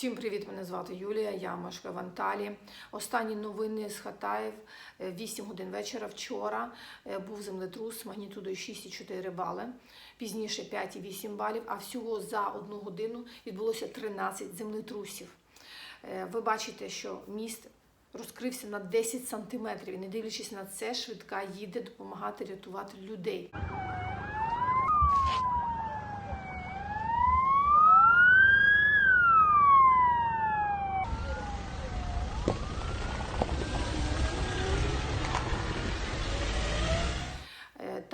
Всім привіт! Мене звати Юлія. Я мешкаю в Анталії. Останні новини з Хатаїв. Е, 8 годин вечора. Вчора е, був землетрус магнітудою 6,4 бали, пізніше 5,8 балів. А всього за одну годину відбулося 13 землетрусів. Е, Ви бачите, що міст розкрився на 10 сантиметрів. І не дивлячись на це, швидка їде допомагати рятувати людей.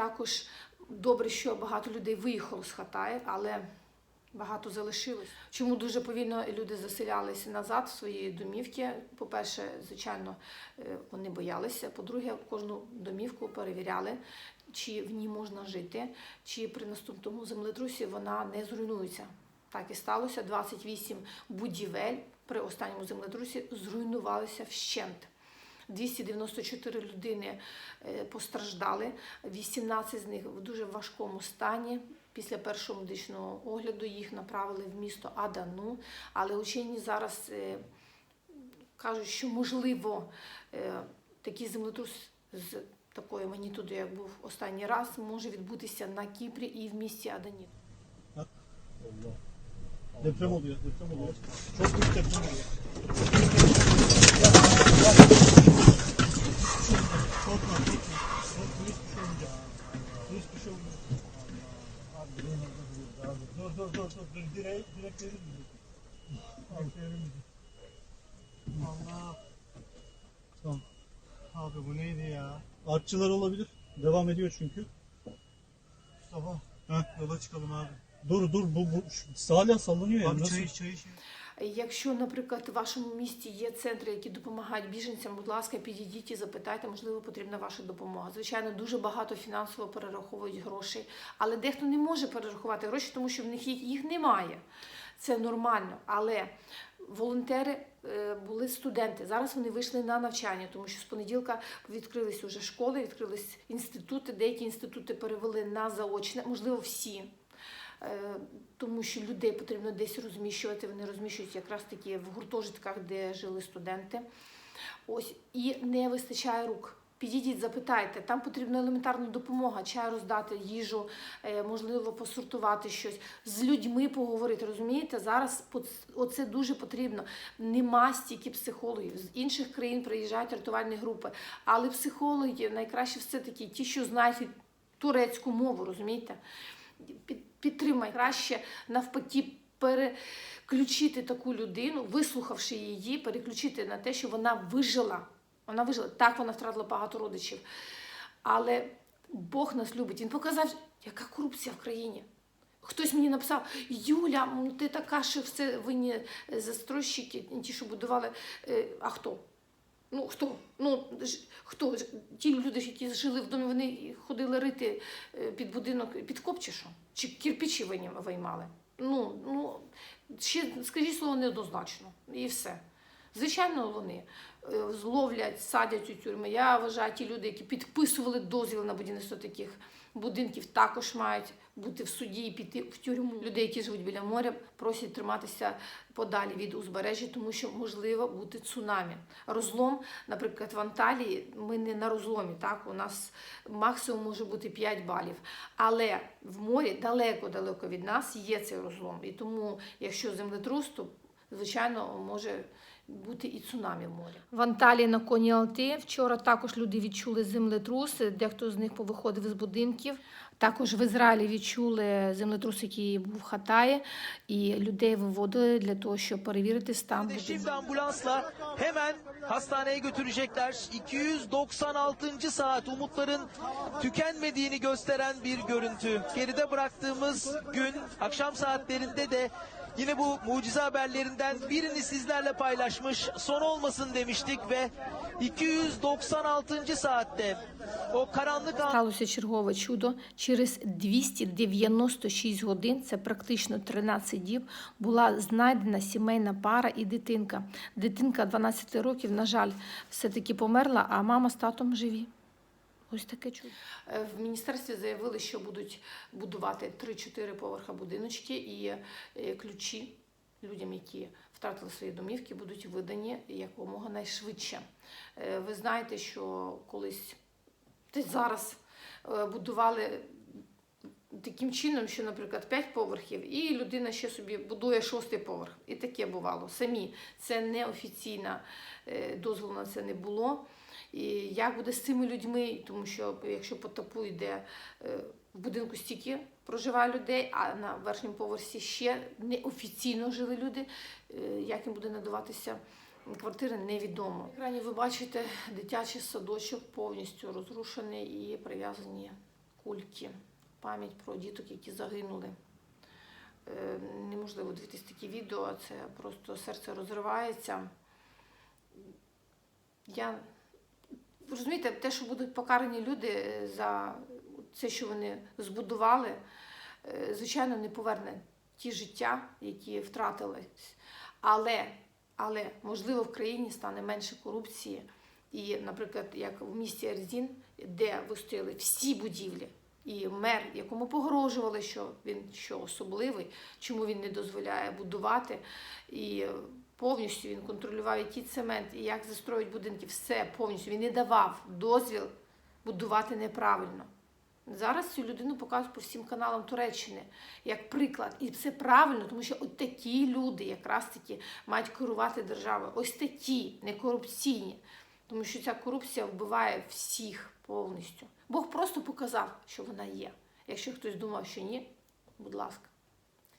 Також добре, що багато людей виїхало з Хатаїв, але багато залишилось. Чому дуже повільно люди заселялися назад в свої домівки? По-перше, звичайно, е, вони боялися. По-друге, кожну домівку перевіряли, чи в ній можна жити, чи при наступному землетрусі вона не зруйнується. Так і сталося. 28 будівель при останньому землетрусі зруйнувалися вщент. 294 людини е, постраждали, 18 з них в дуже важкому стані. Після першого медичного огляду їх направили в місто Адану, але учені зараз е, кажуть, що можливо е, такий землетрус з такою магнітудою, як був останній раз, може відбутися на Кіпрі і в місті Адані. Allah. Deprem oluyor, deprem Tamam. Abi bu neydi ya? Artçılar olabilir. Devam ediyor çünkü. Mustafa. Heh. Yola çıkalım abi. Dur, dur, bu, bu hala sallanıyor ya. Abi Nasıl? çay iç çay. Якщо, наприклад, в вашому місті є центри, які допомагають біженцям, будь ласка, підійдіть і запитайте, можливо, потрібна ваша допомога. Звичайно, дуже багато фінансово перераховують грошей, але дехто не може перерахувати гроші, тому що в них їх, їх немає. Це нормально. Але волонтери е, були студенти. Зараз вони вийшли на навчання, тому що з понеділка відкрились уже школи, відкрились інститути. Деякі інститути перевели на заочне, можливо, всі. Е, тому що людей потрібно десь розміщувати. Вони розміщують якраз таки в гуртожитках, де жили студенти. Ось і не вистачає рук. Підійдіть, запитайте, там потрібна елементарна допомога, чай роздати, їжу, е, можливо, посортувати щось, з людьми поговорити. Розумієте, зараз оце дуже потрібно. Нема стільки психологів. З інших країн приїжджають рятувальні групи, але психологи найкраще все таки ті, що знають турецьку мову, розумієте? Підтримай краще навпаки переключити таку людину, вислухавши її, переключити на те, що вона вижила. Вона вижила. Так, вона втратила багато родичів. Але Бог нас любить. Він показав, яка корупція в країні. Хтось мені написав: Юля, ну ти така, що все винні застройщики, ті, що будували. Е, А хто? Ну хто? Ну хто? Ті люди, які жили в домі, вони ходили рити е, під будинок, під коп чи що? Чи кирпичі виймали? Ну, ну ще скажіть слово неоднозначно. І все. Звичайно, вони е, зловлять, садять у тюрми. Я вважаю, ті люди, які підписували дозвіл на будівництво таких будинків, також мають бути в суді і піти в тюрму. Людей, які живуть біля моря, просять триматися подалі від узбережжя, тому що можливо бути цунамі. Розлом, наприклад, в Анталії ми не на розломі, так у нас максимум може бути 5 балів. Але в морі далеко-далеко від нас є цей розлом. І тому, якщо землетрус, то звичайно може бути і цунамі в морі. В Анталії на коні Алти вчора також люди відчули землетрус, дехто з них повиходив з будинків. Також в Ізраїлі відчули землетрус, який був в Хатаї, і людей виводили для того, щоб перевірити стан будинку. Ambulansla hemen hastaneye götürecekler. 296. saat umutların tükenmediğini gösteren bir görüntü. Geride bıraktığımız gün akşam saatlerinde de yine bu mucize haberlerinden birini sizlerle paylaşmış. Son olmasın demiştik ve 296. saatte o karanlık an Сталося чергове чудо. Через 296 годин, це практично 13 діб, була знайдена сімейна пара і дитинка. Дитинка 12 років, на жаль, все-таки померла, а мама з татом живі. Ось таке чудо. Е, В міністерстві заявили, що будуть будувати 3-4 поверха будиночки і е, ключі людям, які втратили свої домівки, будуть видані якомога найшвидше. Е, Ви знаєте, що колись зараз будували таким чином, що, наприклад, 5 поверхів, і людина ще собі будує шостий поверх. І таке бувало. Самі це неофіційна дозволу на це не було. І як буде з цими людьми? Тому що якщо по тапу йде е, в будинку стільки проживає людей, а на верхньому поверсі ще неофіційно жили люди, е, як їм буде надаватися квартири, невідомо. На екрані ви бачите дитячий садочок повністю розрушений і прив'язані кульки. Пам'ять про діток, які загинули. Е, Неможливо дивитися такі відео, це просто серце розривається. Я розумієте, те, що будуть покарані люди е, за це, що вони збудували, е, звичайно, не поверне ті життя, які втратились. Але, але можливо в країні стане менше корупції. І, наприклад, як в місті Ерзін, де вистояли всі будівлі, і мер, якому погрожували, що він що особливий, чому він не дозволяє будувати, і повністю він контролював який цемент, і як застроїть будинки, все повністю. Він не давав дозвіл будувати неправильно. Зараз цю людину показують по всім каналам Туреччини як приклад. І це правильно, тому що от такі люди якраз таки мають керувати державою. Ось такі, не корупційні. Тому що ця корупція вбиває всіх повністю. Бог просто показав, що вона є. Якщо хтось думав, що ні, будь ласка,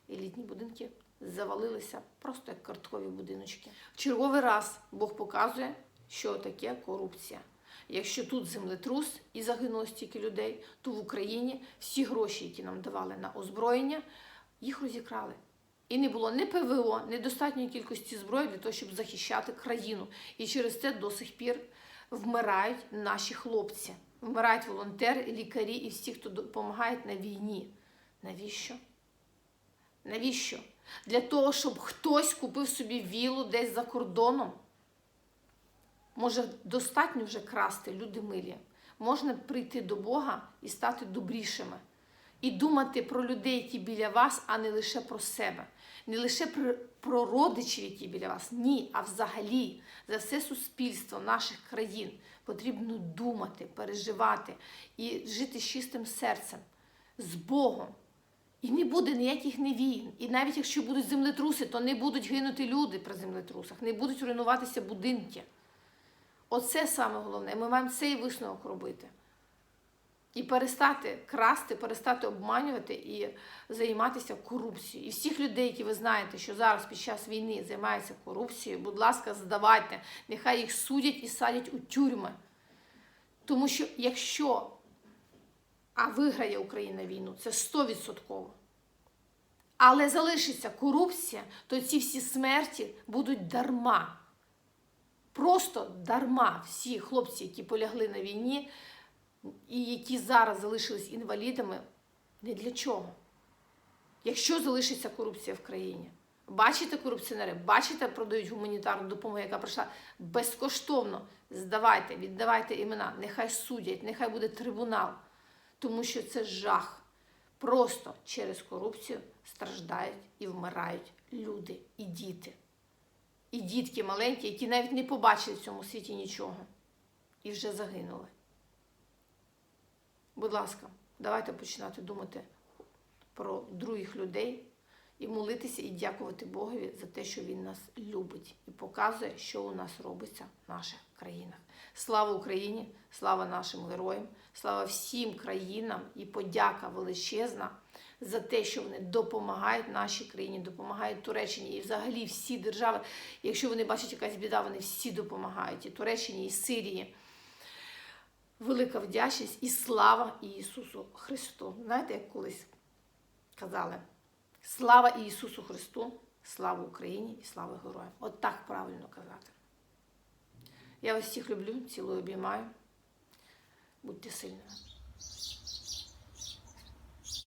елітні будинки завалилися просто як карткові будиночки. Черговий раз Бог показує, що таке корупція. Якщо тут землетрус і загинуло стільки людей, то в Україні всі гроші, які нам давали на озброєння, їх розікрали. І не було ні ПВО, ні достатньої кількості зброї для того, щоб захищати країну. І через це до сих пір вмирають наші хлопці. Вмирають волонтери, лікарі і всі, хто допомагає на війні. Навіщо? Навіщо? Для того, щоб хтось купив собі вілу десь за кордоном. Може, достатньо вже красти, люди милі. Можна прийти до Бога і стати добрішими. І думати про людей, які біля вас, а не лише про себе. Не лише про, родичів, які біля вас. Ні, а взагалі за все суспільство наших країн потрібно думати, переживати і жити з чистим серцем, з Богом. І не буде ніяких невійн. І навіть якщо будуть землетруси, то не будуть гинути люди при землетрусах, не будуть руйнуватися будинки. Оце саме головне. Ми маємо цей висновок робити. І перестати красти, перестати обманювати і займатися корупцією. І всіх людей, які ви знаєте, що зараз під час війни займаються корупцією, будь ласка, здавайте. Нехай їх судять і садять у тюрми. Тому що якщо а виграє Україна війну, це 100%. Але залишиться корупція, то ці всі смерті будуть дарма. Просто дарма всі хлопці, які полягли на війні і які зараз залишились інвалідами, не для чого. Якщо залишиться корупція в країні, бачите корупціонери, бачите, продають гуманітарну допомогу, яка прийшла безкоштовно. Здавайте, віддавайте імена, нехай судять, нехай буде трибунал. Тому що це жах. Просто через корупцію страждають і вмирають люди і діти. І дітки маленькі, які навіть не побачили в цьому світі нічого. І вже загинули. Будь ласка, давайте починати думати про других людей і молитися і дякувати Богові за те, що Він нас любить і показує, що у нас робиться в наших країнах. Слава Україні! Слава нашим героям! Слава всім країнам і подяка величезна за те, що вони допомагають нашій країні, допомагають Туреччині і взагалі всі держави. Якщо вони бачать якась біда, вони всі допомагають і Туреччині, і Сирії. Велика вдячність і слава Ісусу Христу. Знаєте, як колись казали: слава Ісусу Христу, слава Україні і слава героям. От так правильно казати. Я вас всіх люблю, цілую, обіймаю. Будьте сильними.